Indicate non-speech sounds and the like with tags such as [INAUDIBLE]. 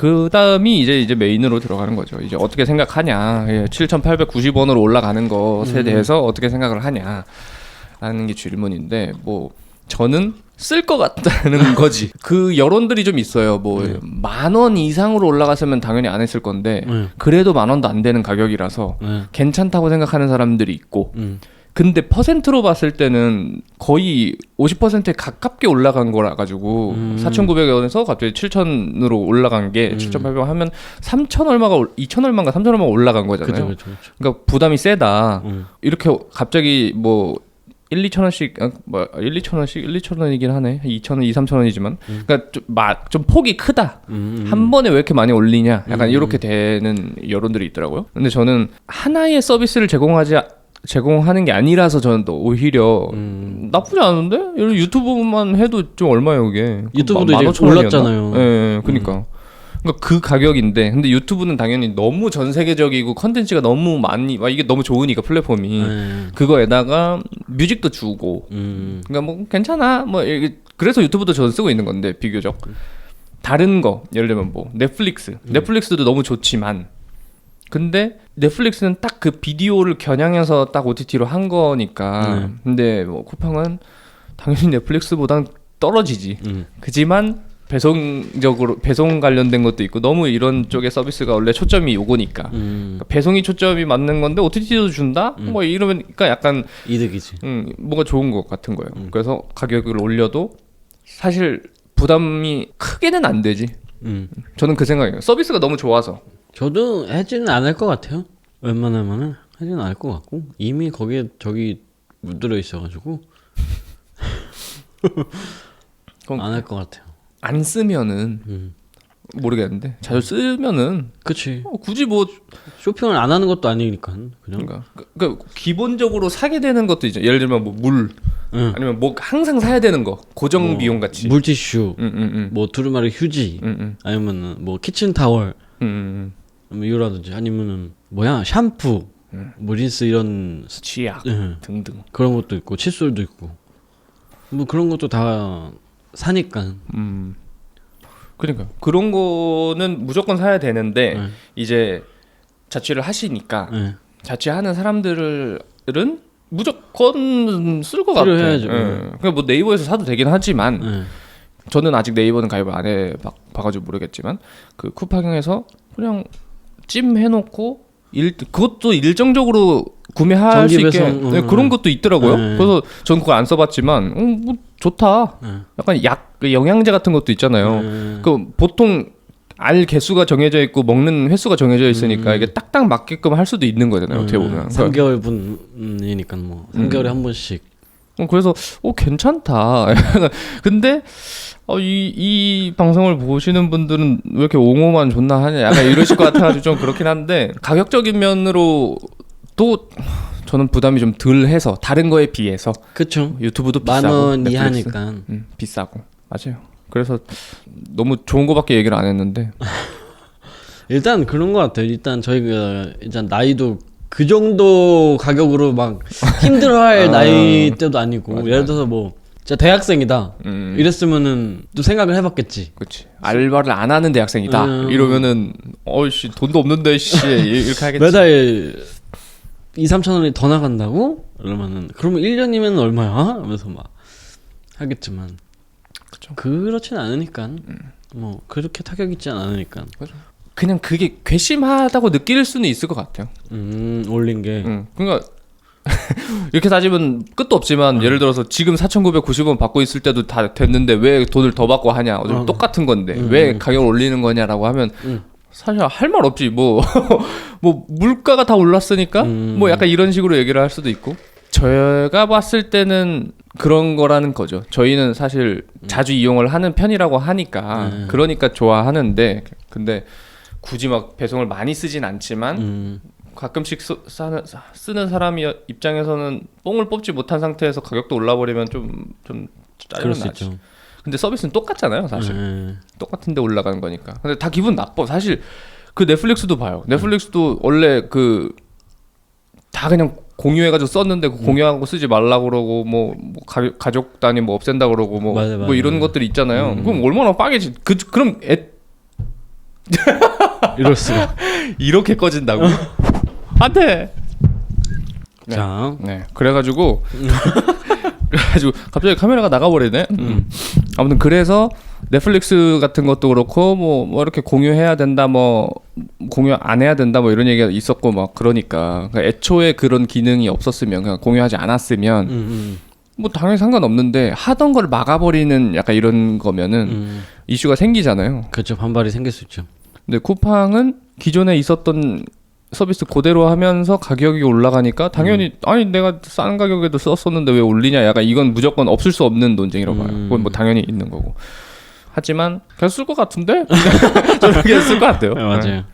그 다음이 이제 이제 메인으로 들어가는 거죠. 이제 어떻게 생각하냐. 예, 7,890원으로 올라가는 것에 음. 대해서 어떻게 생각을 하냐. 라는 게 질문인데 뭐 저는 쓸 것 같다는 [LAUGHS] 거지. 그 여론들이 좀 있어요. 뭐 네. 만원 이상으로 올라갔으면 당연히 안 했을 건데 네. 그래도 만 원도 안 되는 가격이라서 네. 괜찮다고 생각하는 사람들이 있고 음. 근데 퍼센트로 봤을 때는 거의 50%에 가깝게 올라간 거라 가지고 음. 4,900원에서 갑자기 7,000으로 올라간 게 음. 7,800원 하면 3,000 얼마가 올- 2,000 얼마가 3,000 얼마가 올라간 거잖아요. 그죠 그죠 그죠. 그러니까 부담이 세다. 음. 이렇게 갑자기 뭐 1, 2천 원씩 아, 뭐 1, 2천 원씩 1, 2천 원이긴 하네. 2천 원, 2, 3천 원이지만 그러니까 좀, 마, 좀 폭이 크다. 음. 한 번에 왜 이렇게 많이 올리냐? 약간 음. 이렇게 되는 여론들이 있더라고요. 근데 저는 하나의 서비스를 제공하지 제공하는 게 아니라서 저는 또 오히려 음. 나쁘지 않은데? 들어 유튜브만 해도 좀 얼마예요, 이게? 유튜브도 만- 이제 15,000 원이었나? 올랐잖아요. 예, 예, 그러니까. 그러니까 그 가격인데 근데 유튜브는 당연히 너무 전 세계적이고 컨텐츠가 너무 많이 와 이게 너무 좋으니까 플랫폼이 네. 그거에다가 뮤직도 주고 음. 그러니까 뭐 괜찮아 뭐 이게 그래서 유튜브도 저는 쓰고 있는 건데 비교적 다른 거 예를 들면 뭐 넷플릭스 넷플릭스도 너무 좋지만 근데 넷플릭스는 딱 그 비디오를 겨냥해서 딱 OTT로 한 거니까 네. 근데 뭐 쿠팡은 당연히 넷플릭스보단 떨어지지 음. 그지만 배송적으로 배송 관련된 것도 있고 너무 이런 쪽의 서비스가 원래 초점이 요거니까 음. 그러니까 배송이 초점이 맞는 건데 OTT도 준다 음. 뭐 이러니까 약간 이득이지. 음, 뭐가 좋은 것 같은 거예요. 음. 그래서 가격을 올려도 사실 부담이 크게는 안 되지. 음. 저는 그 생각이에요. 서비스가 너무 좋아서. 저도 해지는 않을 것 같아요. 웬만하면은 해지는 않을 것 같고 이미 거기에 저기 물들어 있어가지고 그럼 [LAUGHS] 안 할 것 같아요. 안 쓰면은 음. 모르겠는데 자주 쓰면은 그치. 어, 굳이 뭐 쇼핑을 안 하는 것도 아니니까 그냥. 그러니까 그, 그 기본적으로 사게 되는 것도 있죠. 예를 들면 뭐 물 응. 아니면 뭐 항상 사야 되는 거 고정 뭐, 비용 같이. 물티슈, 음, 음, 음. 뭐 두루마리 휴지, 음, 음, 아니면은 뭐 키친 타월, 음, 음, 이거라든지 아니면은 뭐야 샴푸, 음. 뭐 린스 이런 치약 응. 등등. 그런 것도 있고 칫솔도 있고 뭐 그런 것도 다 사니까. 음. 그러니까 그런 거는 무조건 사야 되는데 네. 이제 자취를 하시니까 네. 자취하는 사람들은 무조건 쓸 것 같아요. 필요해야죠. 예. 그러니까 뭐 네이버에서 사도 되긴 하지만 네. 저는 아직 네이버는 가입을 안 해 봐가지고 모르겠지만 그 쿠팡에서 그냥 찜 해놓고 일 그것도 일정적으로 구매할 수 있게 배송, 네, 음, 그런 음. 것도 있더라고요. 네. 그래서 전 그거 안 써봤지만 음, 뭐 좋다. 네. 약간 약그 영양제 같은 것도 있잖아요. 네. 그 보통 알 개수가 정해져 있고 먹는 횟수가 정해져 있으니까 음. 이게 딱딱 맞게끔 할 수도 있는 거잖아요. 어떻게 보면. 3개월 분이니까 뭐 3개월에 한 번씩. 어, 그래서 어 괜찮다. [LAUGHS] 근데 어, 이, 이 방송을 보시는 분들은 왜 이렇게 옹호만 존나 하냐 약간 이러실 것 같아가지고 좀 그렇긴 한데 가격적인 면으로 또 저는 부담이 좀 덜 해서 다른 거에 비해서 그쵸. 유튜브도 만 비싸고 원 넷플릭스, 이하니까. 음, 비싸고 맞아요. 그래서 너무 좋은 거밖에 얘기를 안 했는데 [LAUGHS] 일단 그런 것 같아요. 일단 저희가 일단 나이도 그 정도 가격으로 막 [LAUGHS] 힘들어할 아. 나이 때도 아니고 맞아, 예를 들어서 뭐 진짜 대학생이다 음, 이랬으면은 또 생각을 해봤겠지. 그렇지 알바를 안 하는 대학생이다 음. 이러면은 어이씨 돈도 없는데 씨 [LAUGHS] 이렇게 하겠지. 매달 2, 3천 원이 더 나간다고? 그러면은 그러면 1년이면 얼마야? 하면서 막 하겠지만 그쵸. 그렇진 않으니까 뭐 그렇게 타격 있지 않으니까 그 냥 그게 괘씸하다고 느낄 수는 있을 것 같아요. 음 올린 게 응. 그러니까 [LAUGHS] 이렇게 따지면 끝도 없지만 예를 들어서 지금 4,990원 받고 있을 때도 다 됐는데 왜 돈을 더 받고 하냐? 어차피 어. 똑같은 건데 음, 왜 음. 가격을 올리는 거냐라고 하면 음. 사실 할 말 없지 뭐. [LAUGHS] 뭐 물가가 다 올랐으니까 음. 뭐 약간 이런 식으로 얘기를 할 수도 있고 제가 봤을 때는 그런 거라는 거죠. 저희는 사실 자주 이용을 하는 편이라고 하니까 음. 그러니까 좋아하는데 근데 굳이 막 배송을 많이 쓰진 않지만 음, 가끔씩 쓰, 쓰는 사람이 입장에서는 뽕을 뽑지 못한 상태에서 가격도 올라버리면 좀 좀 짜증. 있죠. 근데 서비스는 똑같잖아요, 사실. 음, 똑같은데 올라가는 거니까. 근데 다 기분 나빠. 사실 그 넷플릭스도 봐요. 넷플릭스도 원래 그 다 그냥 공유해가지고 썼는데 그 공유하고 쓰지 말라 그러고 뭐, 뭐 가, 가족 단위 뭐 없앤다 그러고 뭐, 맞아, 뭐 맞아, 이런 맞아. 것들이 있잖아요. 음. 그럼 얼마나 빠개지? 그 그럼 애 [LAUGHS] 이럴 수가. [LAUGHS] 이렇게 꺼진다고? 안 돼. 네. 자, 네. 그래가지고 [LAUGHS] 그래가지고 갑자기 카메라가 나가버리네. 음. 아무튼 그래서 넷플릭스 같은 것도 그렇고 뭐, 뭐 이렇게 공유해야 된다 뭐 공유 안 해야 된다 뭐 이런 얘기가 있었고 막 그러니까 그러니까 애초에 그런 기능이 없었으면 그냥 공유하지 않았으면 음, 음, 뭐 당연히 상관없는데 하던 걸 막아버리는 약간 이런 거면은 음. 이슈가 생기잖아요. 그렇죠. 반발이 생길 수 있죠. 근데 쿠팡은 기존에 있었던 서비스 그대로 하면서 가격이 올라가니까 당연히 아니 내가 싼 가격에도 썼었는데 왜 올리냐 약간 이건 무조건 없을 수 없는 논쟁이라고 봐요. 음. 그건 뭐 당연히 있는 거고. 하지만 그냥 쓸것 같은데 [LAUGHS] 저는 그냥 쓸것 같아요. 네, 맞아요.